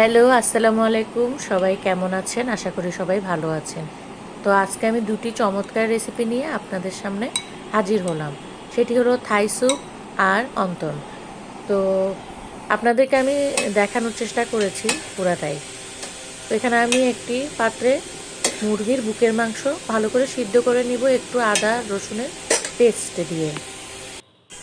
Hello, আসসালামু আলাইকুম। সবাই কেমন আছেন? আশা করি সবাই ভালো আছেন। তো আজকে আমি দুটি চমৎকার রেসিপি নিয়ে আপনাদের সামনে হাজির হলাম। সেটি হলো থাই স্যুপ আর অন্তন। তো আপনাদেরকে আমি দেখানোর চেষ্টা করেছি পুরাটাই। তো এখানে আমি একটি পাত্রে মুরগির বুকের মাংস ভালো করে সিদ্ধ করে নিব। একটু আদা, রসুনের পেস্ট দিয়ে।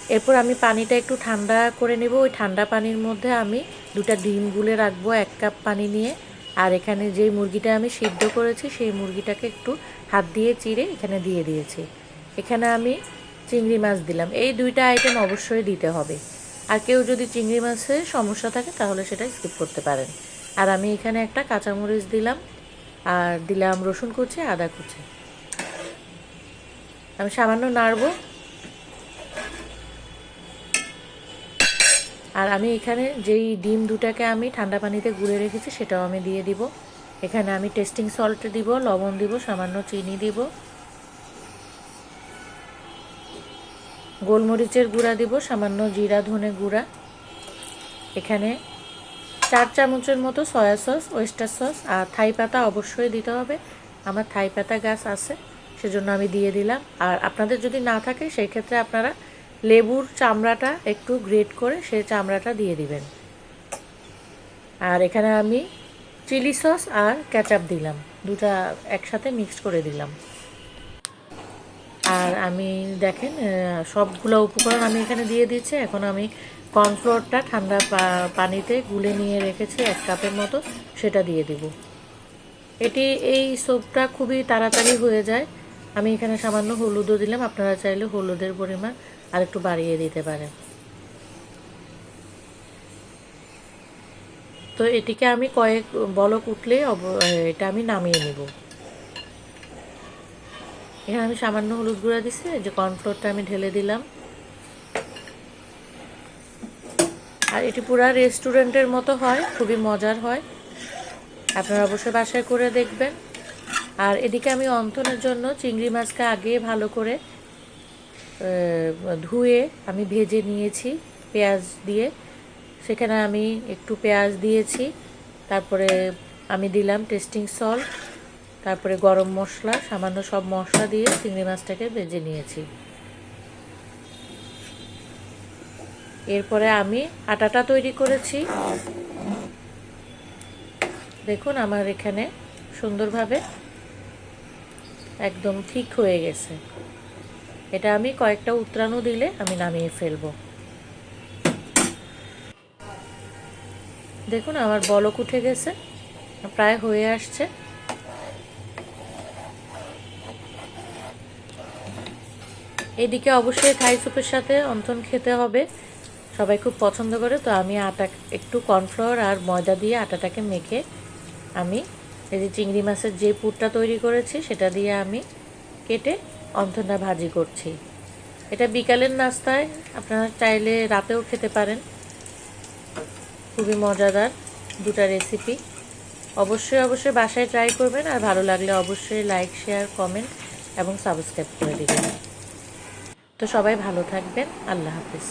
এরপর আমি পানিটা একটু ঠান্ডা করে নেব। ওই ঠান্ডা পানির মধ্যে আমি দুটা ডিম গুলে রাখব এক কাপ পানি নিয়ে। আর এখানে যেই মুরগিটা আমি সিদ্ধ করেছি, সেই মুরগিটাকে একটু হাত দিয়ে চিড়ে এখানে দিয়ে দিয়েছি। এখানে আমি চিংড়ি মাছ দিলাম। এই দুইটা আইটেম অবশ্যই দিতে হবে। আর কেউ যদি চিংড়ি মাছের সমস্যা থাকে, তাহলে সেটা স্কিপ করতে পারেন। আর আমি এখানে একটা কাঁচামরিচ দিলাম। আর দিলাম রসুন কুচি, আদা কুচি। আমি সামান্য নাড়বো। আর আমি এখানে যেই ডিম দুটাকে আমি ঠান্ডা পানিতে গুলে রেখেছি, সেটাও আমি দিয়ে দিব। এখানে আমি টেস্টিং সল্ট দিব, লবণ দিব, সামান্য চিনি দিব। গোলমরিচের গুঁড়া দিব, সামান্য জিরা, ধনে গুঁড়া। এখানে চার চামচের মতো সয়া সস ওয়েস্টার সস আর থাই পাতা অবশ্যই দিতে হবে। আমার থাই পাতা গাছ আছে, সেজন্য আমি দিয়ে দিলাম। আর আপনাদের যদি না থাকে, সেই ক্ষেত্রে আপনারা লেবুর চামড়াটা একটু গ্রেট করে সেই চামড়াটা দিয়ে দিবেন। আর এখানে আমি চিলি সস আর ক্যাচাপ দিলাম। দুটা একসাথে মিক্সড করে দিলাম। আর আমি দেখেন সবগুলো উপকরণ আমি এখানে দিয়ে দিচ্ছি এখন আমি কর্নফ্লোরটা ঠান্ডা পানিতে গুলে নিয়ে রেখেছি এক কাপের মতো, সেটা দিয়ে দিব। এটি এই স্যুপটা খুবই তাড়াতাড়ি হয়ে যায়। আমি এখানে সামান্য হলুদও দিলাম। আপনারা চাইলে হলুদের পরিমাণ আর একটু বাড়িয়ে দিতে পারেন। তো এটিকে আমি কয়েক বলক উঠলে এটা আমি নামিয়ে নেব। এখানে আমি সামান্য হলুদ গুঁড়া দিচ্ছি যে কর্নফ্লোরটা আমি ঢেলে দিলাম। আর এটি পুরা রেস্টুরেন্টের মতো হয়, খুবই মজার হয়। আপনারা অবশ্যই বাসায় করে দেখবেন। আর এদিকে আমি অন্থনের জন্য চিংড়ি মাছটা আগে ভালো করে ধুয়ে আমি ভেজে নিয়েছি পেঁয়াজ দিয়ে। সেখানে আমি একটু পেঁয়াজ দিয়েছি, তারপরে আমি দিলাম টেস্টিং সল্ট, তারপরে গরম মশলা, সামান্য সব মশলা দিয়ে চিংড়ি মাছটাকে ভেজে নিয়েছি। এরপরে আমি আটাটা তৈরি করেছি। দেখুন আমার এখানে সুন্দরভাবে একদম ঠিক হয়ে গেছে। এটা আমি কয়েকটা উত্তরাণু দিলে আমি নামিয়ে ফেলব। দেখুন, আমার বলক উঠে গেছে, প্রায় হয়ে আসছে। এদিকে অবশ্যই থাই স্যুপের সাথে অন্তন খেতে হবে। সবাই খুব পছন্দ করে, তো আমি আটা একটু কর্নফ্লাওয়ার আর ময়দা দিয়ে আটাটাকে মেখে আমি এই যে চিংড়ি মাছের যে পুরটা তৈরি করেছি, সেটা দিয়ে আমি কেটে অন্থনা ভাজি করছি। এটা বিকালের নাস্তায়, আপনারা চাইলে রাতেও খেতে পারেন। খুবই মজাদার দুটা রেসিপি অবশ্যই অবশ্যই বাসায় ট্রাই করবেন, আর ভালো লাগলে অবশ্যই লাইক শেয়ার কমেন্ট এবং সাবস্ক্রাইব করে দেবেন। তো সবাই ভালো থাকবেন। আল্লাহ হাফিজ।